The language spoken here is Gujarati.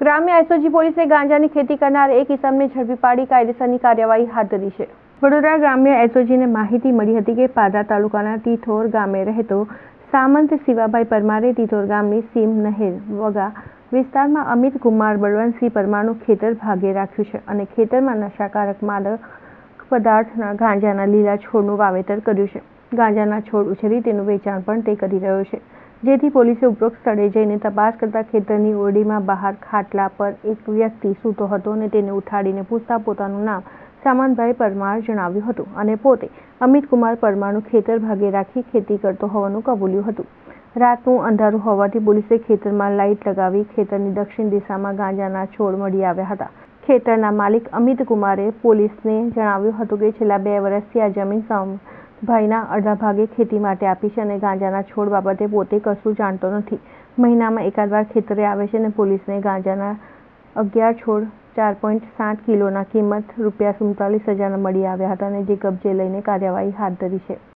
ગ્રામ્ય એસઓજી પોલીસે ગાંજાની ખેતી કરનાર એક ઇસમને ઝડપી પાડી કાયદેસરની કાર્યવાહી હાથ ધરી છે. વડોદરા ગ્રામ્ય એસઓજીને માહિતી મળી હતી કે પાદરા તાલુકાના તિથોર ગામે રહેતો સામંત શિવાભાઈ પરમારે તિથોર ગામની સીમ નહેર વગા વિસ્તારમાં અમિત કુમાર બળવંતસિંહ પરમારનું ખેતર ભાગે રાખ્યું છે અને ખેતરમાં નશાકારક માદક પદાર્થના ગાંજાના લીલા છોડનું વાવેતર કર્યું છે. ગાંજાના છોડ ઉછેરી તેનું વેચાણ પણ તે કરી રહ્યો છે. જેથી પોલીસે ઉપરોક્ત સ્થળે જઈને તપાસ કરતા ખેતરની ઓરડીમાં બહાર ખાટલા પર એક વ્યક્તિ સૂતો હતો અને તેને ઉઠાડીને પૂછતા પોતાનું નામ સામંતભાઈ પરમાર જણાવ્યું હતું અને પોતે અમિત કુમાર પરમારનું ખેતર ભાગે રાખી ખેતી કરતો હોવાનું કબૂલ્યું હતું. રાતનું અંધારું હોવાથી પોલીસે ખેતરમાં લાઇટ લગાવી ખેતરની દક્ષિણ દિશામાં ગાંજાના છોડ મળી આવ્યા હતા. ખેતરના માલિક અમિત કુમારે પોલીસને જણાવ્યું હતું કે છેલ્લા બે વર્ષથી આ જમીન સામંતભાઈના અડધા ભાગે ખેતી માટે આપી છે અને ગાંજાના છોડ બાબતે પોતે કશું જાણતો નથી. મહિનામાં એકાદ વાર ખેતરે આવે છે અને પોલીસને ગાંજાના અગિયાર છોડ ચાર પોઈન્ટ સાત કિલોના કિંમત રૂપિયા સુડતાલીસ હજારના મળી આવ્યા હતા અને જે કબજે લઈને કાર્યવાહી હાથ ધરી છે.